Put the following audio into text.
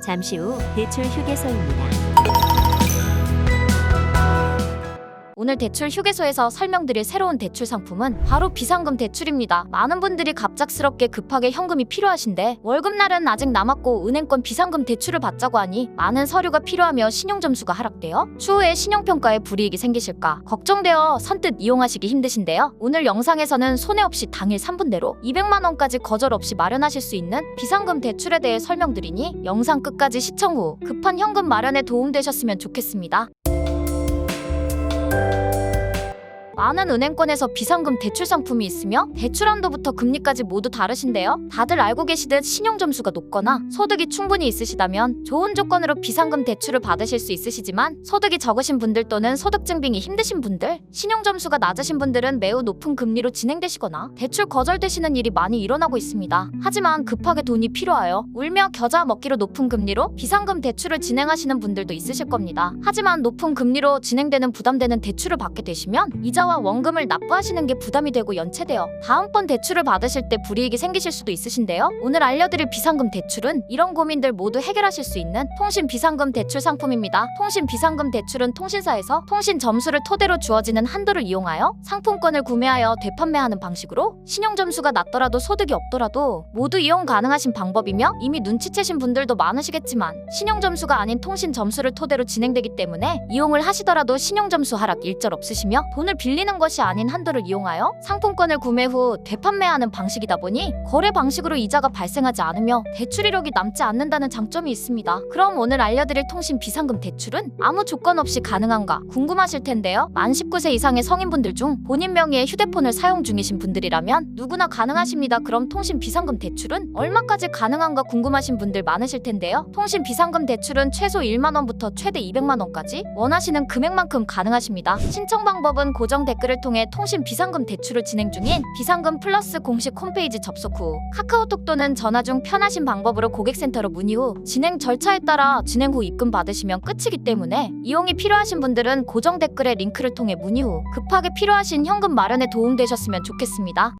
잠시 후 대출 휴게소입니다. 오늘 대출 휴게소에서 설명드릴 새로운 대출 상품은 바로 비상금 대출입니다. 많은 분들이 갑작스럽게 급하게 현금이 필요하신데 월급날은 아직 남았고 은행권 비상금 대출을 받자고 하니 많은 서류가 필요하며 신용 점수가 하락되어 추후에 신용 평가에 불이익이 생기실까 걱정되어 선뜻 이용하시기 힘드신데요. 오늘 영상에서는 손해 없이 당일 3분 내로 200만 원까지 거절 없이 마련하실 수 있는 비상금 대출에 대해 설명드리니 영상 끝까지 시청 후 급한 현금 마련에 도움되셨으면 좋겠습니다. 많은 은행권에서 비상금 대출 상품이 있으며 대출 한도부터 금리까지 모두 다르신데요. 다들 알고 계시듯 신용 점수가 높거나 소득이 충분히 있으시다면 좋은 조건으로 비상금 대출을 받으실 수 있으시지만 소득이 적으신 분들 또는 소득 증빙이 힘드신 분들, 신용 점수가 낮으신 분들은 매우 높은 금리로 진행되시거나 대출 거절되시는 일이 많이 일어나고 있습니다. 하지만 급하게 돈이 필요하여 울며 겨자 먹기로 높은 금리로 비상금 대출을 진행하시는 분들도 있으실 겁니다. 하지만 높은 금리로 진행되는 부담되는 대출을 받게 되시면 이자와 원금을 납부하시는 게 부담이 되고 연체되어 다음번 대출을 받으실 때 불이익이 생기실 수도 있으신데요. 오늘 알려드릴 비상금 대출은 이런 고민들 모두 해결하실 수 있는 통신 비상금 대출 상품입니다. 통신 비상금 대출은 통신사에서 통신 점수를 토대로 주어지는 한도를 이용하여 상품권을 구매하여 되판매하는 방식으로 신용 점수가 낮더라도 소득이 없더라도 모두 이용 가능하신 방법이며 이미 눈치채신 분들도 많으시겠지만 신용 점수가 아닌 통신 점수를 토대로 진행되기 때문에 이용을 하시더라도 신용 점수 하락 일절 없으시며 돈을 빌리는 것이 아닌 한도를 이용하여 상품권을 구매 후 되판매하는 방식이다 보니 거래 방식으로 이자가 발생하지 않으며 대출 이력이 남지 않는다는 장점이 있습니다. 그럼 오늘 알려드릴 통신 비상금 대출은 아무 조건 없이 가능한가 궁금하실 텐데요. 만 19세 이상의 성인분들 중 본인 명의의 휴대폰을 사용 중이신 분들이라면 누구나 가능하십니다. 그럼 통신 비상금 대출은 얼마까지 가능한가 궁금하신 분들 많으실 텐데요. 통신 비상금 대출은 최소 1만 원부터 최대 200만 원까지 원하시는 금액만큼 가능하십니다. 신청 방법은 고정 댓글을 통해 통신 비상금 대출을 진행 중인 비상금 플러스 공식 홈페이지 접속 후 카카오톡 또는 전화 중 편하신 방법으로 고객센터로 문의 후 진행 절차에 따라 진행 후 입금 받으시면 끝이기 때문에 이용이 필요하신 분들은 고정 댓글의 링크를 통해 문의 후 급하게 필요하신 현금 마련에 도움되셨으면 좋겠습니다.